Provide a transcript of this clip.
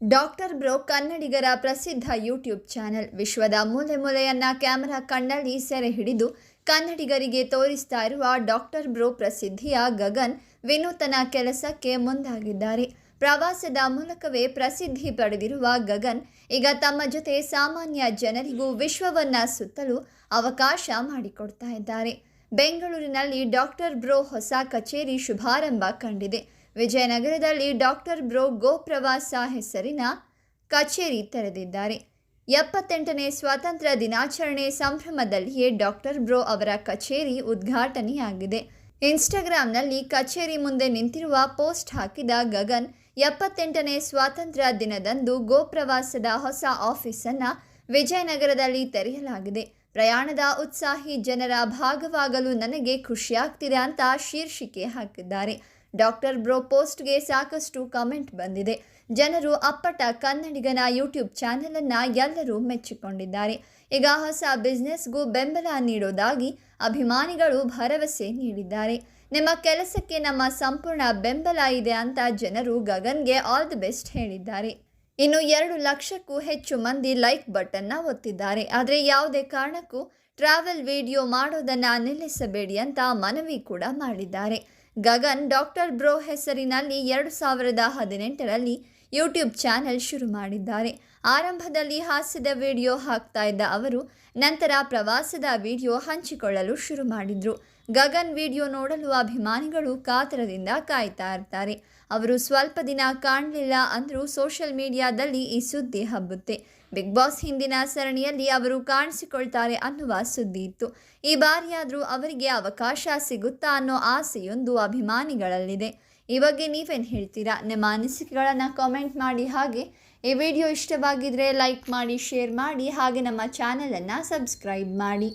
Doctor bro ಕನ್ನಡಿಗರ ಪ್ರಸಿದ್ಧ YouTube channel ವಿಶ್ವದ ಮೂಲೆ ಮೂಲೆಯನ್ನ ಕ್ಯಾಮೆರಾ ಕಣ್ಣಲ್ಲಿ ಸೆರೆ ಹಿಡಿದು ಕನ್ನಡಿಗರಿಗೆ ತೋರಿಸ್ತಾ ಇರುವ ಡಾಕ್ಟರ್ ಬ್ರೋ ಪ್ರಸಿದ್ಧಿಯ ಗಗನ್ ವಿನೂತನ ಕೆಲಸಕ್ಕೆ ಮುಂದಾಗಿದ್ದಾರೆ. ಪ್ರವಾಸದ ಮೂಲಕವೇ ಪ್ರಸಿದ್ಧಿ ಪಡೆದಿರುವ ಗಗನ್ ಈಗ ತಮ್ಮ ಜೊತೆ ಸಾಮಾನ್ಯ ಜನರಿಗೂ ವಿಶ್ವವನ್ನ ಸುತ್ತಲು ಅವಕಾಶ ಮಾಡಿಕೊಡ್ತಾ ಇದ್ದಾರೆ. ಬೆಂಗಳೂರಿನಲ್ಲಿ ಡಾಕ್ಟರ್ ಬ್ರೋ ಹೊಸ ಕಚೇರಿ ಶುಭಾರಂಭ ಕಂಡಿದೆ. ವಿಜಯನಗರದಲ್ಲಿ ಡಾಕ್ಟರ್ ಬ್ರೋ ಗೋ ಪ್ರವಾಸ ಹೆಸರಿನ ಕಚೇರಿ ತೆರೆದಿದ್ದಾರೆ. ಎಪ್ಪತ್ತೆಂಟನೇ ಸ್ವಾತಂತ್ರ್ಯ ದಿನಾಚರಣೆ ಸಂಭ್ರಮದಲ್ಲಿಯೇ ಡಾಕ್ಟರ್ ಬ್ರೋ ಅವರ ಕಚೇರಿ ಉದ್ಘಾಟನೆಯಾಗಿದೆ. ಇನ್ಸ್ಟಾಗ್ರಾಂನಲ್ಲಿ ಕಚೇರಿ ಮುಂದೆ ನಿಂತಿರುವ ಪೋಸ್ಟ್ ಹಾಕಿದ ಗಗನ್, ಎಪ್ಪತ್ತೆಂಟನೇ ಸ್ವಾತಂತ್ರ್ಯ ದಿನದಂದು ಗೋಪ್ರವಾಸದ ಹೊಸ ಆಫೀಸನ್ನು ವಿಜಯನಗರದಲ್ಲಿ ತೆರೆಯಲಾಗಿದೆ. ಪ್ರಯಾಣದ ಉತ್ಸಾಹಿ ಜನರ ಭಾಗವಾಗಲು ನನಗೆ ಖುಷಿಯಾಗ್ತಿದೆ ಅಂತ ಶೀರ್ಷಿಕೆ ಹಾಕಿದ್ದಾರೆ. ಡಾಕ್ಟರ್ ಬ್ರೋ ಪೋಸ್ಟ್ಗೆ ಸಾಕಷ್ಟು ಕಮೆಂಟ್ ಬಂದಿದೆ. ಜನರು ಅಪ್ಪಟ ಕನ್ನಡಿಗನ ಯೂಟ್ಯೂಬ್ ಚಾನೆಲನ್ನು ಎಲ್ಲರೂ ಮೆಚ್ಚಿಕೊಂಡಿದ್ದಾರೆ. ಈಗ ಹೊಸ ಬಿಸ್ನೆಸ್ಗೂ ಬೆಂಬಲ ನೀಡೋದಾಗಿ ಅಭಿಮಾನಿಗಳು ಭರವಸೆ ನೀಡಿದ್ದಾರೆ. ನಿಮ್ಮ ಕೆಲಸಕ್ಕೆ ನಮ್ಮ ಸಂಪೂರ್ಣ ಬೆಂಬಲ ಇದೆ ಅಂತ ಜನರು ಗಗನ್ಗೆ ಆಲ್ ದಿ ಬೆಸ್ಟ್ ಹೇಳಿದ್ದಾರೆ. ಇನ್ನು ಎರಡು ಲಕ್ಷಕ್ಕೂ ಹೆಚ್ಚು ಮಂದಿ ಲೈಕ್ ಬಟನ್ನ ಒತ್ತಿದ್ದಾರೆ. ಆದರೆ ಯಾವುದೇ ಕಾರಣಕ್ಕೂ ಟ್ರಾವೆಲ್ ವಿಡಿಯೋ ಮಾಡೋದನ್ನು ನಿಲ್ಲಿಸಬೇಡಿ ಅಂತ ಮನವಿ ಕೂಡ ಮಾಡಿದ್ದಾರೆ. ಗಗನ್ ಡಾಕ್ಟರ್ ಬ್ರೋ ಹೆಸರಿನಲ್ಲಿ ಎರಡು ಸಾವಿರದ ಹದಿನೆಂಟರಲ್ಲಿ ಯೂಟ್ಯೂಬ್ ಚಾನೆಲ್ ಶುರು ಮಾಡಿದ್ದಾರೆ. ಆರಂಭದಲ್ಲಿ ಹಾಸ್ಯದ ವಿಡಿಯೋ ಹಾಕ್ತಾ ಇದ್ದ ಅವರು, ನಂತರ ಪ್ರವಾಸದ ವಿಡಿಯೋ ಹಂಚಿಕೊಳ್ಳಲು ಶುರು ಮಾಡಿದ್ರು. ಗಗನ್ ವಿಡಿಯೋ ನೋಡಲು ಅಭಿಮಾನಿಗಳು ಕಾತರದಿಂದ ಕಾಯ್ತಾ ಇರ್ತಾರೆ. ಅವರು ಸ್ವಲ್ಪ ದಿನ ಕಾಣಲಿಲ್ಲ ಅಂದರೂ ಸೋಷಿಯಲ್ ಮೀಡಿಯಾದಲ್ಲಿ ಈ ಸುದ್ದಿ ಹಬ್ಬುತ್ತೆ. ಬಿಗ್ ಬಾಸ್ ಹಿಂದಿನ ಸರಣಿಯಲ್ಲಿ ಅವರು ಕಾಣಿಸಿಕೊಳ್ತಾರೆ ಅನ್ನುವ ಸುದ್ದಿ ಇತ್ತು. ಈ ಬಾರಿಯಾದರೂ ಅವರಿಗೆ ಅವಕಾಶ ಸಿಗುತ್ತಾ ಅನ್ನೋ ಆಸೆಯೊಂದು ಅಭಿಮಾನಿಗಳಲ್ಲಿದೆ. ಈ ಬಗ್ಗೆ ನೀವೇನು ಹೇಳ್ತೀರಾ? ನಿಮ್ಮ ಅನಿಸಿಕೆಗಳನ್ನು ಕಾಮೆಂಟ್ ಮಾಡಿ, ಹಾಗೆ ಈ ವಿಡಿಯೋ ಇಷ್ಟವಾಗಿದ್ದರೆ ಲೈಕ್ ಮಾಡಿ ಶೇರ್ ಮಾಡಿ, ಹಾಗೆ ನಮ್ಮ ಚಾನಲನ್ನು ಸಬ್ಸ್ಕ್ರೈಬ್ ಮಾಡಿ.